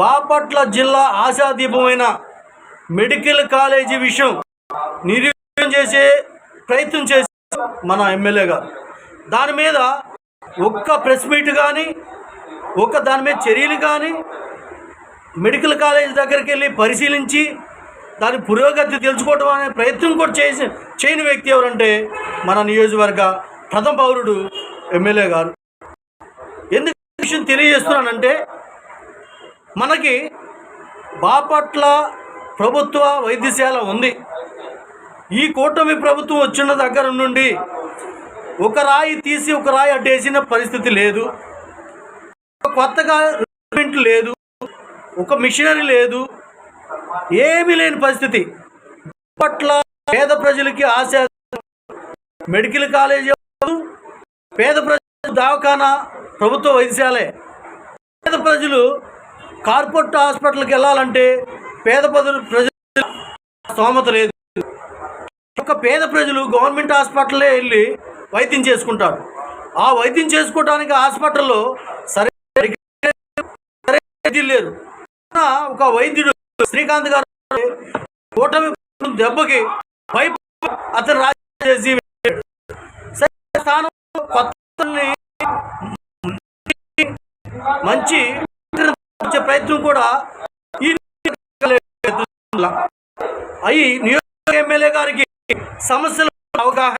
బాపట్ల జిల్లా ఆశాదీపమైన medical college విషయం నిరూపణ చేసే ప్రయత్నం చేసి మన ఎమ్మెల్యే గారు. దాని మీద ఒక్క ప్రెస్ మీట్ కానీ ఒక్క దాని మీద చర్యలు కానీ మెడికల్ కాలేజ్ దగ్గరికి వెళ్ళి పరిశీలించి దాని పురోగతి తెలుసుకోవడం అనే ప్రయత్నం కూడా చేసి చేయని వ్యక్తి ఎవరంటే మన నియోజకవర్గ ప్రథమ పౌరుడు ఎమ్మెల్యే గారు. ఎందుకు విషయం తెలియజేస్తున్నానంటే మనకి బాపట్ల ప్రభుత్వ వైద్యశాల ఉంది. ఈ కూటమి ప్రభుత్వం వచ్చిన దగ్గర నుండి ఒక రాయి తీసి ఒక రాయి అడ్డేసిన పరిస్థితి లేదు. కొత్తగా రిక్రూట్మెంట్ లేదు. ఒక మిషనరీ లేదు. ఏమీ లేని పరిస్థితి. పట్ల పేద ప్రజలకి ఆశ మెడికల్ కాలేజీ పేద ప్రజలు దవాఖానా ప్రభుత్వ వైద్యశాలే. పేద ప్రజలు కార్పొరేట్ హాస్పిటల్కి వెళ్ళాలంటే పేద ప్రజలు ప్రజలు స్తోమత లేదు. ఒక పేద ప్రజలు గవర్నమెంట్ హాస్పిటల్లే వెళ్ళి వైద్యం చేసుకుంటారు. ఆ వైద్యం చేసుకోవడానికి హాస్పిటల్లో సరే సరే ఒక వైద్యుడు శ్రీకాంత్ గారు కూటమి దెబ్బకి భయపడి అతను రాజీ చేసి స్థానంలో కొత్తల్ని మంచి వచ్చే ప్రయత్నం కూడా ఈ అయి నియోజక ఎమ్మెల్యే గారికి సమస్యలు అవగాహన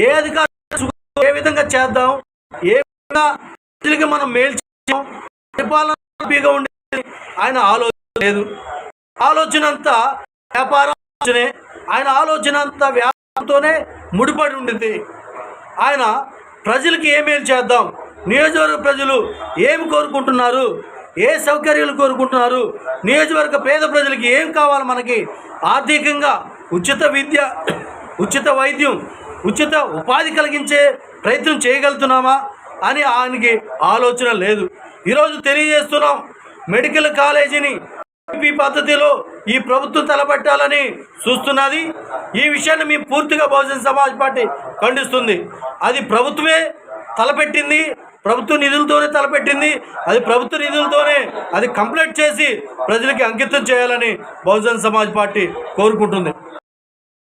ఏ అధికారులు ఏ విధంగా చేద్దాం ఏ విధంగా ప్రజలకి మనం మేలు చేద్దాం పరిపాలన ఉండేది ఆయన ఆలోచన లేదు. ఆలోచన అంతా వ్యాపారం ఆయన ఆలోచన అంతా వ్యాపారంతోనే ముడిపడి ఉండింది. ఆయన ప్రజలకి ఏ మేలు చేద్దాం నియోజకవర్గ ప్రజలు ఏమి కోరుకుంటున్నారు? ఏ సౌకర్యాలు కోరుకుంటున్నారు? నియోజకవర్గ పేద ప్రజలకి ఏం కావాలి మనకి? ఆర్థికంగా ఉచిత విద్య ఉచిత వైద్యం ఉచిత ఉపాధి కలిగించే ప్రయత్నం చేయగలుగుతున్నామా అని ఆయనకి ఆలోచన లేదు. ఈరోజు తెలియజేస్తున్నాం మెడికల్ కాలేజీని ఈ పద్ధతిలో ఈ ప్రభుత్వం తలపెట్టాలని చూస్తున్నది. ఈ విషయాన్ని మేము పూర్తిగా బహుజన సమాజ్ పార్టీ ఖండిస్తుంది. అది ప్రభుత్వమే తలపెట్టింది. ప్రభుత్వ నిధులతోనే తలపెట్టింది. అది ప్రభుత్వ నిధులతోనే అది కంప్లీట్ చేసి ప్రజలకి అంకితం చేయాలని బహుజన సమాజ్ పార్టీ కోరుకుంటుంది.